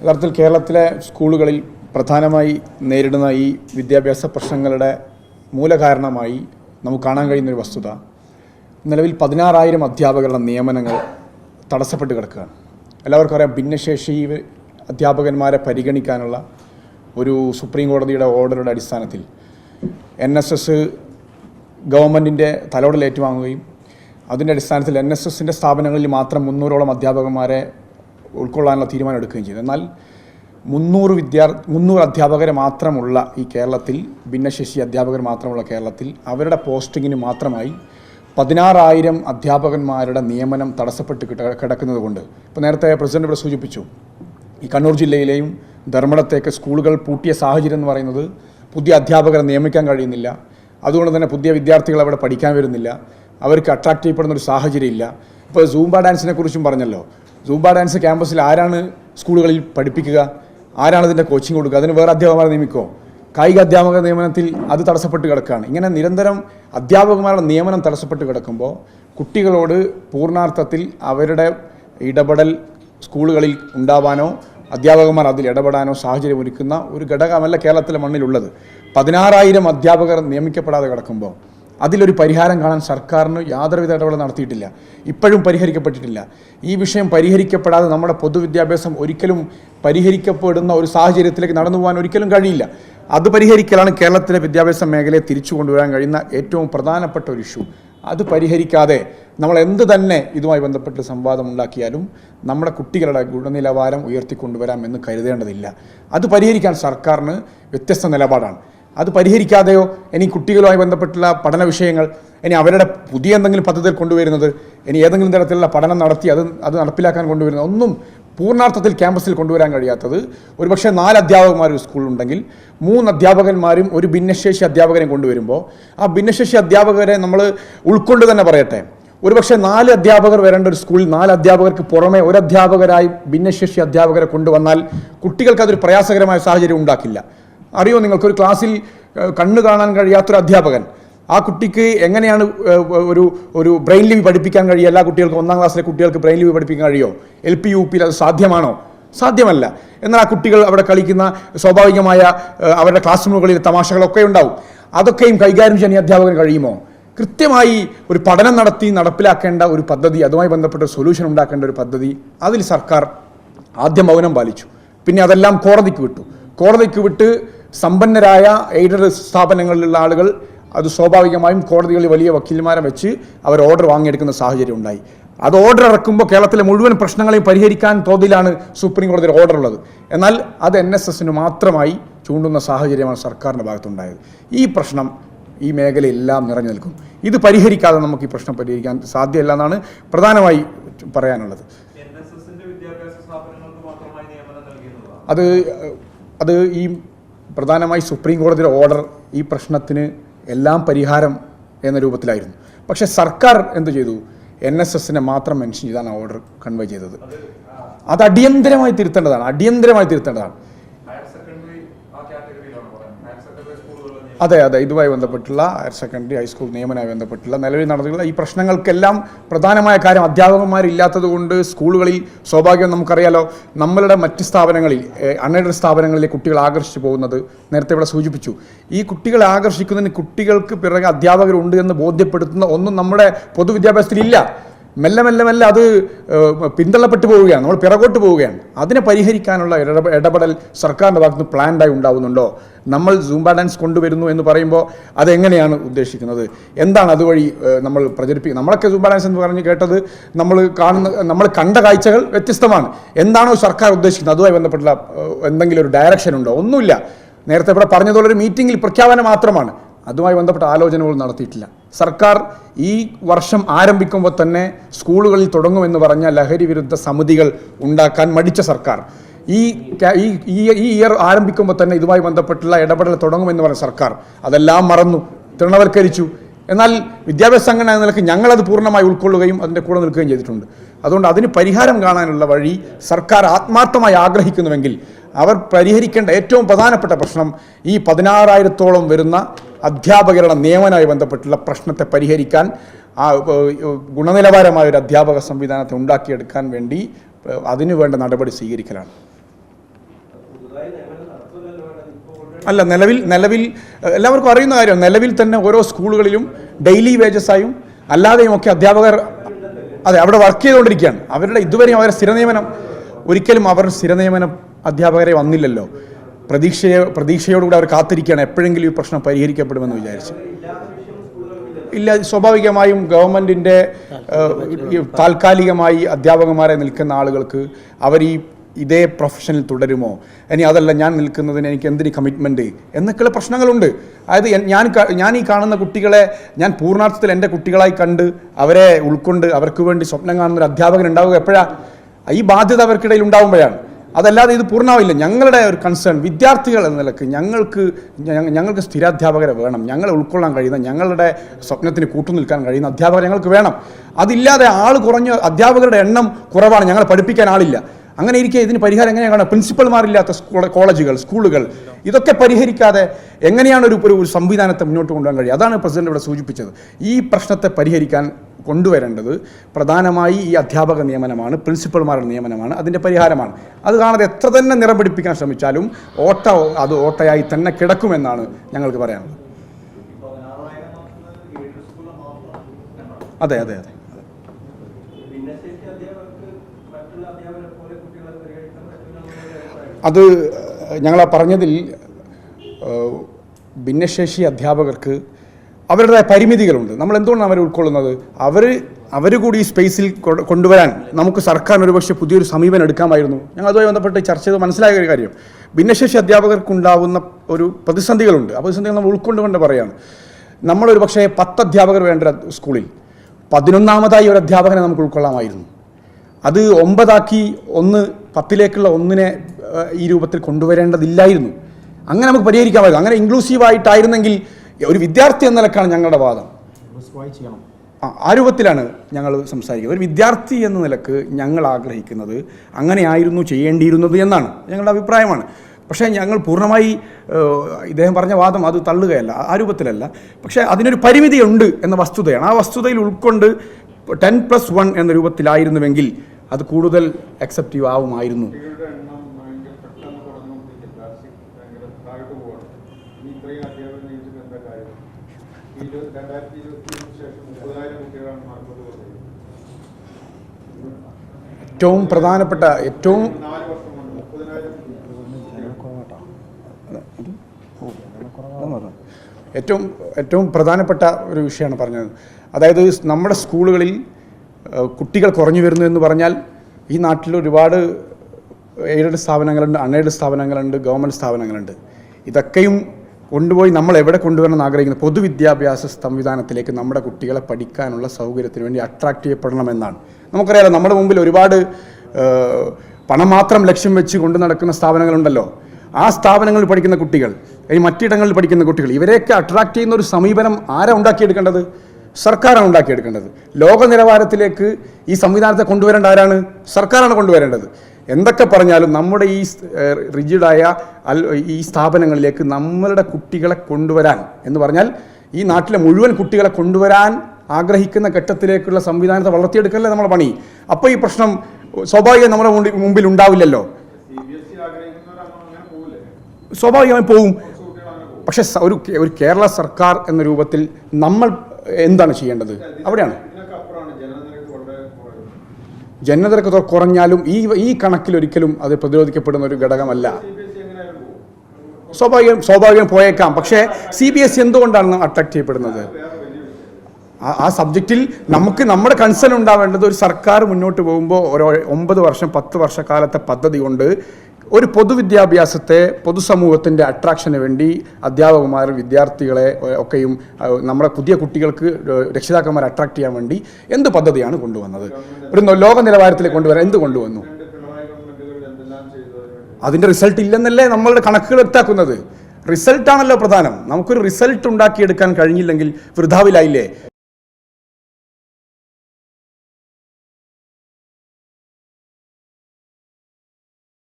യഥാർത്ഥത്തിൽ കേരളത്തിലെ സ്കൂളുകളിൽ പ്രധാനമായി നേരിടുന്ന ഈ വിദ്യാഭ്യാസ പ്രശ്നങ്ങളുടെ മൂലകാരണമായി നമുക്ക് കാണാൻ കഴിയുന്നൊരു വസ്തുത. നിലവിൽ പതിനാറായിരം അധ്യാപകരുടെ നിയമനങ്ങൾ തടസ്സപ്പെട്ട് കിടക്കുകയാണ്. എല്ലാവർക്കും അറിയാം ഭിന്നശേഷി അധ്യാപകന്മാരെ പരിഗണിക്കാനുള്ള ഒരു സുപ്രീം കോടതിയുടെ ഓർഡറുടെ അടിസ്ഥാനത്തിൽ എൻ എസ് എസ് ഗവൺമെന്റിന്റെ തലോടൽ ഏറ്റുവാങ്ങുകയും അതിന്റെ അടിസ്ഥാനത്തിൽ എൻ എസ് എസിന്റെ സ്ഥാപനങ്ങളിൽ മാത്രം മുന്നൂറോളം അധ്യാപകന്മാരെ ഉൾക്കൊള്ളാനുള്ള തീരുമാനം എടുക്കുകയും ചെയ്തു. എന്നാൽ മുന്നൂറ് വിദ്യാർ മുന്നൂറ് അധ്യാപകരെ മാത്രമുള്ള ഈ കേരളത്തിൽ ഭിന്നശേഷി അധ്യാപകർ മാത്രമുള്ള കേരളത്തിൽ അവരുടെ പോസ്റ്റിങ്ങിന് മാത്രമായി പതിനാറായിരം അധ്യാപകന്മാരുടെ നിയമനം തടസ്സപ്പെട്ട് കിടക്കുന്നത് കൊണ്ട് ഇപ്പോൾ നേരത്തെ പ്രസിഡന്റ് ഇവിടെ സൂചിപ്പിച്ചു ഈ കണ്ണൂർ ജില്ലയിലെയും ധർമ്മടത്തേക്ക് സ്കൂളുകൾ പൂട്ടിയ സാഹചര്യം എന്ന് പറയുന്നത് പുതിയ അധ്യാപകരെ നിയമിക്കാൻ കഴിയുന്നില്ല. അതുകൊണ്ട് തന്നെ പുതിയ വിദ്യാർത്ഥികൾ അവിടെ പഠിക്കാൻ വരുന്നില്ല. അവർക്ക് അട്രാക്റ്റ് ചെയ്യപ്പെടുന്ന ഒരു സാഹചര്യം ഇല്ല ഇപ്പോൾ സൂംബ ഡാൻസിനെ കുറിച്ചും പറഞ്ഞല്ലോ. സൂംബ ഡാൻസ് ക്യാമ്പസിൽ ആരാണ് സ്കൂളുകളിൽ പഠിപ്പിക്കുക? ആരാണ് ഇതിന്റെ കോച്ചിങ് കൊടുക്കുക? അതിന് വേറെ അധ്യാപകമാരെ നിയമിക്കോ കായിക അധ്യാപക നിയമനത്തിൽ അത് തടസ്സപ്പെട്ട് കിടക്കുകയാണ്. ഇങ്ങനെ നിരന്തരം അധ്യാപകന്മാരുടെ നിയമനം തടസ്സപ്പെട്ട് കിടക്കുമ്പോൾ കുട്ടികളോട് പൂർണാർത്ഥത്തിൽ അവരുടെ ഇടപെടൽ സ്കൂളുകളിൽ ഉണ്ടാവാനോ അധ്യാപകന്മാർ അതിൽ ഇടപെടാനോ സാഹചര്യം ഒരുക്കുന്ന ഒരു ഘടകമല്ല കേരളത്തിലെ മണ്ണിലുള്ളത്. പതിനാറായിരം അധ്യാപകർ നിയമിക്കപ്പെടാതെ കിടക്കുമ്പോൾ അതിലൊരു പരിഹാരം കാണാൻ സർക്കാരിന് യാതൊരുവിധ ഇടപെടൽ നടത്തിയിട്ടില്ല. ഇപ്പോഴും പരിഹരിക്കപ്പെട്ടിട്ടില്ല. ഈ വിഷയം പരിഹരിക്കപ്പെടാതെ നമ്മുടെ പൊതുവിദ്യാഭ്യാസം ഒരിക്കലും പരിഹരിക്കപ്പെടുന്ന ഒരു സാഹചര്യത്തിലേക്ക് നടന്നു പോകാൻ ഒരിക്കലും കഴിയില്ല. അത് പരിഹരിക്കലാണ് കേരളത്തിലെ വിദ്യാഭ്യാസ മേഖലയെ തിരിച്ചു കൊണ്ടുവരാൻ കഴിയുന്ന ഏറ്റവും പ്രധാനപ്പെട്ട ഒരു ഇഷ്യൂ. അത് പരിഹരിക്കാതെ നമ്മൾ എന്ത് തന്നെ ഇതുമായി ബന്ധപ്പെട്ട് സംവാദം ഉണ്ടാക്കിയാലും നമ്മുടെ കുട്ടികളുടെ ഗുണനിലവാരം ഉയർത്തിക്കൊണ്ടുവരാം എന്ന് കരുതേണ്ടതില്ല. അത് പരിഹരിക്കാൻ സർക്കാരിന് വ്യത്യസ്ത നിലപാടാണ്. അത് പരിഹരിക്കാതെയോ ഇനി കുട്ടികളുമായി ബന്ധപ്പെട്ടുള്ള പഠന വിഷയങ്ങൾ ഇനി അവരുടെ പുതിയ എന്തെങ്കിലും പദ്ധതിയിൽ കൊണ്ടുവരുന്നത് ഇനി ഏതെങ്കിലും തരത്തിലുള്ള പഠനം നടത്തി അത് അത് നടപ്പിലാക്കാൻ കൊണ്ടുവരുന്നത് ഒന്നും പൂർണാർത്ഥത്തിൽ ക്യാമ്പസിൽ കൊണ്ടുവരാൻ കഴിയാത്തത്. ഒരുപക്ഷെ നാല് അധ്യാപകന്മാർ ഒരു സ്കൂളിലുണ്ടെങ്കിൽ മൂന്ന് അധ്യാപകന്മാരും ഒരു ഭിന്നശേഷി അധ്യാപകനെ കൊണ്ടുവരുമ്പോൾ ആ ഭിന്നശേഷി അധ്യാപകരെ നമ്മൾ ഉൾക്കൊണ്ട് തന്നെ പറയട്ടെ. ഒരുപക്ഷെ നാല് അധ്യാപകർ വരേണ്ട ഒരു സ്കൂളിൽ നാല് അധ്യാപകർക്ക് പുറമെ ഒരു അധ്യാപകരായി ഭിന്നശേഷി അധ്യാപകരെ കൊണ്ടുവന്നാൽ കുട്ടികൾക്ക് അതൊരു പ്രയാസകരമായ സാഹചര്യം ഉണ്ടാക്കില്ല. അറിയോ നിങ്ങൾക്ക് ഒരു ക്ലാസ്സിൽ കണ്ണു കാണാൻ കഴിയാത്തൊരു അധ്യാപകൻ. ആ കുട്ടിക്ക് എങ്ങനെയാണ് ഒരു ഒരു ബ്രെയിൻ ലിവി പഠിപ്പിക്കാൻ കഴിയുക? എല്ലാ കുട്ടികൾക്കും ഒന്നാം ക്ലാസ്സിലെ കുട്ടികൾക്ക് ബ്രെയിൻ ലിവി പഠിപ്പിക്കാൻ കഴിയോ എൽ പി യു പിയിൽ അത് സാധ്യമാണോ? സാധ്യമല്ല. എന്നാൽ ആ കുട്ടികൾ അവിടെ കളിക്കുന്ന സ്വാഭാവികമായ അവരുടെ ക്ലാസ് റൂമുകളിൽ തമാശകളൊക്കെ ഉണ്ടാവും. അതൊക്കെയും കൈകാര്യം ചെയ്യാൻ ഈ അധ്യാപകന് കഴിയുമോ? കൃത്യമായി ഒരു പഠനം നടത്തി നടപ്പിലാക്കേണ്ട ഒരു പദ്ധതി അതുമായി ബന്ധപ്പെട്ട സൊല്യൂഷൻ ഉണ്ടാക്കേണ്ട ഒരു പദ്ധതി അതിൽ സർക്കാർ ആദ്യം മൗനം പാലിച്ചു. പിന്നെ അതെല്ലാം കോടതിക്ക് വിട്ടു. കോടതിക്ക് വിട്ട് സമ്പന്നരായ എയ്ഡഡ് സ്ഥാപനങ്ങളിലുള്ള ആളുകൾ അത് സ്വാഭാവികമായും കോടതികളിൽ വലിയ വക്കീൽമാരെ വെച്ച് അവർ ഓർഡർ വാങ്ങിയെടുക്കുന്ന സാഹചര്യം ഉണ്ടായി. അത് ഓർഡർ ഇറക്കുമ്പോൾ കേരളത്തിലെ മുഴുവൻ പ്രശ്നങ്ങളെയും പരിഹരിക്കാൻ തോതിലാണ് സുപ്രീം കോടതിയുടെ ഓർഡർ ഉള്ളത്. എന്നാൽ അത് എൻ എസ് എസിന് മാത്രമായി ചൂണ്ടുന്ന സാഹചര്യമാണ് സർക്കാരിന്റെ ഭാഗത്തുണ്ടായത്. ഈ പ്രശ്നം ഈ മേഖലയെല്ലാം നിറഞ്ഞു നിൽക്കും. ഇത് പരിഹരിക്കാതെ നമുക്ക് ഈ പ്രശ്നം പരിഹരിക്കാൻ സാധ്യമല്ല എന്നാണ് പ്രധാനമായി പറയാനുള്ളത്. അത് അത് ഈ പ്രധാനമായി സുപ്രീം കോടതിയുടെ ഓർഡർ ഈ പ്രശ്നത്തിന് എല്ലാം പരിഹാരം എന്ന രൂപത്തിലായിരുന്നു. പക്ഷേ സർക്കാർ എന്ത് ചെയ്തു? എൻ എസ് എസിനെ മാത്രം മെൻഷൻ ചെയ്താണ് ഓർഡർ കൺവേ ചെയ്തത്. അത് അടിയന്തരമായി തിരുത്തേണ്ടതാണ്. അടിയന്തരമായി തിരുത്തേണ്ടതാണ് ഹയർ സെക്കൻഡറി ആ കാറ്റഗറിയിലാണ് പറയുന്നത് ഹയർ സെക്കൻഡറി സ്കൂളുകളിൽ അതെ അതെ ഇതുമായി ബന്ധപ്പെട്ടുള്ള ഹയർ സെക്കൻഡറി ഹൈസ്കൂൾ നിയമനവുമായി ബന്ധപ്പെട്ടുള്ള നിലവിൽ നടന്നിട്ടുള്ള ഈ പ്രശ്നങ്ങൾക്കെല്ലാം പ്രധാനമായ കാര്യം അധ്യാപകന്മാരില്ലാത്തത് കൊണ്ട് സ്കൂളുകളിൽ സ്വാഭാവികം നമുക്കറിയാലോ നമ്മളുടെ മറ്റ് സ്ഥാപനങ്ങളിൽ അൺഎയ്ഡഡ് സ്ഥാപനങ്ങളിലെ കുട്ടികൾ ആകർഷിച്ചു പോകുന്നത് നേരത്തെ ഇവിടെ സൂചിപ്പിച്ചു. ഈ കുട്ടികളെ ആകർഷിക്കുന്നതിന് കുട്ടികൾക്ക് പിറകെ അധ്യാപകരുണ്ട് എന്ന് ബോധ്യപ്പെടുത്തുന്ന ഒന്നും നമ്മുടെ പൊതുവിദ്യാഭ്യാസത്തിൽ ഇല്ല മെല്ലെ മെല്ലെ മെല്ലെ അത് പിന്തള്ളപ്പെട്ടു പോവുകയാണ്. നമ്മൾ പിറകോട്ട് പോവുകയാണ്. അതിനെ പരിഹരിക്കാനുള്ള ഇടപെ- ഇടപെടൽ സർക്കാരിന്റെ ഭാഗത്ത് പ്ലാൻഡായി ഉണ്ടാവുന്നുണ്ടോ? നമ്മൾ സൂംബ ഡാൻസ് കൊണ്ടുവരുന്നു എന്ന് പറയുമ്പോൾ അതെങ്ങനെയാണ് ഉദ്ദേശിക്കുന്നത്? എന്താണ് അതുവഴി നമ്മൾ പ്രചരിപ്പിക്കുക നമ്മളൊക്കെ സൂംബ ഡാൻസ് എന്ന് പറഞ്ഞ് കേട്ടത് നമ്മൾ കാണുന്ന നമ്മൾ കണ്ട കാഴ്ചകൾ വ്യത്യസ്തമാണ്. എന്താണോ സർക്കാർ ഉദ്ദേശിക്കുന്നത്? അതുമായി ബന്ധപ്പെട്ടുള്ള എന്തെങ്കിലും ഒരു ഡയറക്ഷൻ ഉണ്ടോ? ഒന്നുമില്ല. നേരത്തെ ഇവിടെ പറഞ്ഞതുപോലെ ഒരു മീറ്റിംഗിൽ പ്രഖ്യാപനം മാത്രമാണ്. അതുമായി ബന്ധപ്പെട്ട ആലോചനകൾ നടത്തിയിട്ടില്ല. സർക്കാർ ഈ വർഷം ആരംഭിക്കുമ്പോൾ തന്നെ സ്കൂളുകളിൽ തുടങ്ങുമെന്ന് പറഞ്ഞ ലഹരി വിരുദ്ധ സമിതികൾ ഉണ്ടാക്കാൻ മടിച്ച സർക്കാർ. ഈ ഈ ഇയർ ആരംഭിക്കുമ്പോൾ തന്നെ ഇതുമായി ബന്ധപ്പെട്ടുള്ള ഇടപെടൽ തുടങ്ങുമെന്ന് പറഞ്ഞ സർക്കാർ. അതെല്ലാം മറന്നു തൃണവൽക്കരിച്ചു. എന്നാൽ വിദ്യാഭ്യാസ സംഘടന എന്ന നിലയ്ക്ക് ഞങ്ങളത് പൂർണമായി ഉൾക്കൊള്ളുകയും അതിന്റെ കൂടെ നിൽക്കുകയും ചെയ്തിട്ടുണ്ട്. അതുകൊണ്ട് അതിന് പരിഹാരം കാണാനുള്ള വഴി സർക്കാർ ആത്മാർത്ഥമായി ആഗ്രഹിക്കുന്നുവെങ്കിൽ അവർ പരിഹരിക്കേണ്ട ഏറ്റവും പ്രധാനപ്പെട്ട പ്രശ്നം ഈ പതിനാറായിരത്തോളം വരുന്ന അധ്യാപകരുടെ നിയമനമായി ബന്ധപ്പെട്ടുള്ള പ്രശ്നത്തെ പരിഹരിക്കാൻ ആ ഗുണനിലവാരമായ ഒരു അധ്യാപക സംവിധാനത്തെ ഉണ്ടാക്കിയെടുക്കാൻ വേണ്ടി അതിനുവേണ്ട അതിനു വേണ്ട നടപടി സ്വീകരിക്കലാണ്. അല്ല നിലവിൽ നിലവിൽ എല്ലാവർക്കും അറിയുന്ന കാര്യം നിലവിൽ തന്നെ ഓരോ സ്കൂളുകളിലും ഡെയിലി വേജസായും അല്ലാതെയും ഒക്കെ അധ്യാപകർ അതെ അവിടെ വർക്ക് ചെയ്തുകൊണ്ടിരിക്കുകയാണ്. അവരുടെ ഇതുവരെയും അവരുടെ സ്ഥിരനിയമനം ഒരിക്കലും അവർ സ്ഥിരനിയമനം അധ്യാപകരെ വന്നില്ലല്ലോ. പ്രതീക്ഷയെ പ്രതീക്ഷയോടുകൂടി അവർ കാത്തിരിക്കുകയാണ്. എപ്പോഴെങ്കിലും ഈ പ്രശ്നം പരിഹരിക്കപ്പെടുമെന്ന് വിചാരിച്ചു. ഇല്ല സ്വാഭാവികമായും ഗവൺമെന്റിന്റെ താൽക്കാലികമായി അധ്യാപകന്മാരെ നിൽക്കുന്ന ആളുകൾക്ക് അവർ ഈ ഇതേ പ്രൊഫഷനിൽ തുടരുമോ? ഇനി അതല്ല ഞാൻ നിൽക്കുന്നതിന് എനിക്ക് എന്തിന് കമ്മിറ്റ്മെന്റ് എന്നൊക്കെയുള്ള പ്രശ്നങ്ങളുണ്ട്. അതായത് ഞാൻ ഞാൻ ഈ കാണുന്ന കുട്ടികളെ ഞാൻ പൂർണാർത്ഥത്തിൽ എന്റെ കുട്ടികളായി കണ്ട് അവരെ ഉൾക്കൊണ്ട് അവർക്ക് വേണ്ടി സ്വപ്നം കാണുന്ന ഒരു അധ്യാപകൻ ഉണ്ടാവുക എപ്പോഴാണ് ഈ ബാധ്യത അവർക്കിടയിൽ ഉണ്ടാവുമ്പോഴാണ്. അതല്ലാതെ ഇത് പൂർണമാവില്ല. ഞങ്ങളുടെ ഒരു കൺസേൺ വിദ്യാർത്ഥികൾ എന്ന നിലയ്ക്ക് ഞങ്ങൾക്ക് ഞങ്ങൾക്ക് സ്ഥിരാധ്യാപകരെ വേണം. ഞങ്ങളെ ഉൾക്കൊള്ളാൻ കഴിയുന്ന ഞങ്ങളുടെ സ്വപ്നത്തിന് കൂട്ടുനിൽക്കാൻ കഴിയുന്ന അധ്യാപകർ ഞങ്ങൾക്ക് വേണം. അതില്ലാതെ ആൾ കുറഞ്ഞ അധ്യാപകരുടെ എണ്ണം കുറവാണ്. ഞങ്ങളെ പഠിപ്പിക്കാൻ ആളില്ല. അങ്ങനെ ഇരിക്കെ ഇതിന് പരിഹാരം എങ്ങനെയാണ് പ്രിൻസിപ്പൽമാരില്ലാത്ത കോളേജുകൾ സ്കൂളുകൾ ഇതൊക്കെ പരിഹരിക്കാതെ എങ്ങനെയാണ് ഒരു ഒരു സംവിധാനത്തെ മുന്നോട്ട് കൊണ്ടുപോകാൻ കഴിയുക? അതാണ് പ്രസിഡന്റ് ഇവിടെ സൂചിപ്പിച്ചത്. ഈ പ്രശ്നത്തെ പരിഹരിക്കാൻ കൊണ്ടുവരേണ്ടത് പ്രധാനമായി ഈ അധ്യാപക നിയമനമാണ് പ്രിൻസിപ്പൽമാരുടെ നിയമനമാണ് അതിന്റെ പരിഹാരമാണ്. അത് കാണാതെ എത്ര തന്നെ നിറം പിടിപ്പിക്കാൻ ശ്രമിച്ചാലും ഓട്ട അത് ഓട്ടയായി തന്നെ കിടക്കുമെന്നാണ് ഞങ്ങൾക്ക് പറയാനുള്ളത്. അതെ അതെ അതെ ഭിന്നശേഷി അധ്യാപകർക്ക് മറ്റുള്ള അധ്യാപകരെ പോലെ കുട്ടികളെ പരിഗണിക്കാൻ പറ്റില്ല അത് ഞങ്ങൾ പറഞ്ഞതിൽ ഭിന്നശേഷി അധ്യാപകർക്ക് അവരുടേതായ പരിമിതികളുണ്ട്. നമ്മൾ എന്തുകൊണ്ടാണ് അവരെ ഉൾക്കൊള്ളുന്നത്? അവർ അവർ കൂടി ഈ സ്പേസിൽ കൊണ്ടുവരാൻ നമുക്ക് സർക്കാർ ഒരുപക്ഷെ പുതിയൊരു സമീപനം എടുക്കാമായിരുന്നു. ഞങ്ങൾ അതുമായി ബന്ധപ്പെട്ട് ചർച്ച ചെയ്ത് മനസ്സിലായ ഒരു കാര്യം. ഭിന്നശേഷി അധ്യാപകർക്കുണ്ടാവുന്ന ഒരു പ്രതിസന്ധികളുണ്ട്. ആ പ്രതിസന്ധികൾ നമ്മൾ ഉൾക്കൊണ്ടുകൊണ്ട് പറയാണ്. നമ്മളൊരു പക്ഷേ പത്ത് അധ്യാപകർ വേണ്ട സ്കൂളിൽ പതിനൊന്നാമതായി ഒരു അധ്യാപകനെ നമുക്ക് ഉൾക്കൊള്ളാമായിരുന്നു. അത് ഒമ്പതാക്കി ഒന്ന് പത്തിലേക്കുള്ള ഒന്നിനെ ഈ രൂപത്തിൽ കൊണ്ടുവരേണ്ടതില്ലായിരുന്നു. അങ്ങനെ നമുക്ക് പരിഹരിക്കാമായിരുന്നു. അങ്ങനെ ഇൻക്ലൂസീവായിട്ടായിരുന്നെങ്കിൽ ഒരു വിദ്യാർത്ഥി എന്ന നിലക്കാണ് ഞങ്ങളുടെ വാദം. ആ, ആ രൂപത്തിലാണ് ഞങ്ങൾ സംസാരിക്കുന്നത് ഒരു വിദ്യാർത്ഥി എന്ന നിലയ്ക്ക് ഞങ്ങൾ ആഗ്രഹിക്കുന്നത് അങ്ങനെയായിരുന്നു ചെയ്യേണ്ടിയിരുന്നത് എന്നാണ് ഞങ്ങളുടെ അഭിപ്രായമാണ്. പക്ഷേ ഞങ്ങൾ പൂർണമായി ഇദ്ദേഹം പറഞ്ഞ വാദം അത് തള്ളുകയല്ല ആ രൂപത്തിലല്ല. പക്ഷേ അതിനൊരു പരിമിതിയുണ്ട് എന്ന വസ്തുതയാണ്. ആ വസ്തുതയിൽ ഉൾക്കൊണ്ട് ടെൻ പ്ലസ് വൺ എന്ന രൂപത്തിലായിരുന്നുവെങ്കിൽ അത് കൂടുതൽ അക്സെപ്റ്റീവ് ആവുമായിരുന്നു. ഏറ്റവും പ്രധാനപ്പെട്ട ഏറ്റവും ഏറ്റവും ഏറ്റവും പ്രധാനപ്പെട്ട ഒരു വിഷയമാണ് പറഞ്ഞത്. അതായത് നമ്മുടെ സ്കൂളുകളിൽ കുട്ടികൾ കുറഞ്ഞു വരുന്നു എന്ന് പറഞ്ഞാൽ ഈ നാട്ടിൽ ഒരുപാട് എയ്ഡഡ് സ്ഥാപനങ്ങളുണ്ട് അൺഎയ്ഡഡ് സ്ഥാപനങ്ങളുണ്ട് ഗവൺമെന്റ് സ്ഥാപനങ്ങളുണ്ട്. ഇതൊക്കെയും കൊണ്ടുപോയി നമ്മൾ എവിടെ കൊണ്ടുവരണം ആഗ്രഹിക്കുന്നത് പൊതുവിദ്യാഭ്യാസ സംവിധാനത്തിലേക്ക് നമ്മുടെ കുട്ടികളെ പഠിക്കാനുള്ള സൗകര്യത്തിന് വേണ്ടി അട്രാക്ട് ചെയ്യപ്പെടണമെന്നാണ്. നമുക്കറിയാലോ നമ്മുടെ മുമ്പിൽ ഒരുപാട് പണം മാത്രം ലക്ഷ്യം വെച്ച് കൊണ്ടു നടക്കുന്ന സ്ഥാപനങ്ങളുണ്ടല്ലോ. ആ സ്ഥാപനങ്ങളിൽ പഠിക്കുന്ന കുട്ടികൾ ഈ മറ്റിടങ്ങളിൽ പഠിക്കുന്ന കുട്ടികൾ ഇവരെയൊക്കെ അട്രാക്ട് ചെയ്യുന്ന ഒരു സമീപനം ആരാ ഉണ്ടാക്കിയെടുക്കേണ്ടത്? സർക്കാരാണ് ഉണ്ടാക്കിയെടുക്കേണ്ടത്. ലോക നിലവാരത്തിലേക്ക് ഈ സംവിധാനത്തെ കൊണ്ടുവരേണ്ട ആരാണ്? സർക്കാരാണ് കൊണ്ടുവരേണ്ടത്. എന്തൊക്കെ പറഞ്ഞാലും നമ്മുടെ ഈ റിജിഡായ ഈ സ്ഥാപനങ്ങളിലേക്ക് നമ്മളുടെ കുട്ടികളെ കൊണ്ടുവരാൻ എന്ന് പറഞ്ഞാൽ ഈ നാട്ടിലെ മുഴുവൻ കുട്ടികളെ കൊണ്ടുവരാൻ ആഗ്രഹിക്കുന്ന ഘട്ടത്തിലേക്കുള്ള സംവിധാനത്തെ വളർത്തിയെടുക്കലേ നമ്മുടെ പണി? അപ്പോൾ ഈ പ്രശ്നം സ്വാഭാവികം നമ്മുടെ മുമ്പിൽ ഉണ്ടാവില്ലല്ലോ. സ്വാഭാവികമായി പോവും. പക്ഷെ ഒരു ഒരു കേരള സർക്കാർ എന്ന രൂപത്തിൽ നമ്മൾ എന്താണ് ചെയ്യേണ്ടത്? അവിടെയാണ്. ജനനിരക്ക് കുറഞ്ഞാലും ഈ ഈ കണക്കിൽ ഒരിക്കലും അത് പ്രതിരോധിക്കപ്പെടുന്ന ഒരു ഘടകമല്ല. സ്വാഭാവികം സ്വാഭാവികം പോയേക്കാം. പക്ഷേ സി ബി എസ് എന്തുകൊണ്ടാണ് അട്രാക്ട് ചെയ്യപ്പെടുന്നത്? ആ സബ്ജക്റ്റിൽ നമുക്ക് നമ്മുടെ കൺസേൺ ഉണ്ടാവേണ്ടത് ഒരു സർക്കാർ മുന്നോട്ട് പോകുമ്പോൾ ഒരു ഒമ്പത് വർഷം പത്ത് വർഷക്കാലത്തെ പദ്ധതി കൊണ്ട് ഒരു പൊതുവിദ്യാഭ്യാസത്തെ പൊതുസമൂഹത്തിന്റെ അട്രാക്ഷന് വേണ്ടി അധ്യാപകന്മാർ വിദ്യാർത്ഥികളെ ഒക്കെയും നമ്മുടെ പുതിയ കുട്ടികൾക്ക് രക്ഷിതാക്കന്മാർ അട്രാക്ട് ചെയ്യാൻ വേണ്ടി എന്ത് പദ്ധതിയാണ് കൊണ്ടുവന്നത്? ഒരു ലോക നിലവാരത്തിലേക്ക് കൊണ്ടുവരാൻ എന്ത് കൊണ്ടുവന്നു? അതിന്റെ റിസൾട്ട് ഇല്ലെന്നല്ലേ നമ്മളുടെ കണക്കുകൾ എത്താക്കുന്നത് റിസൾട്ടാണല്ലോ പ്രധാനം. നമുക്കൊരു റിസൾട്ട് ഉണ്ടാക്കിയെടുക്കാൻ കഴിഞ്ഞില്ലെങ്കിൽ വൃഥാവിലായില്ലേ?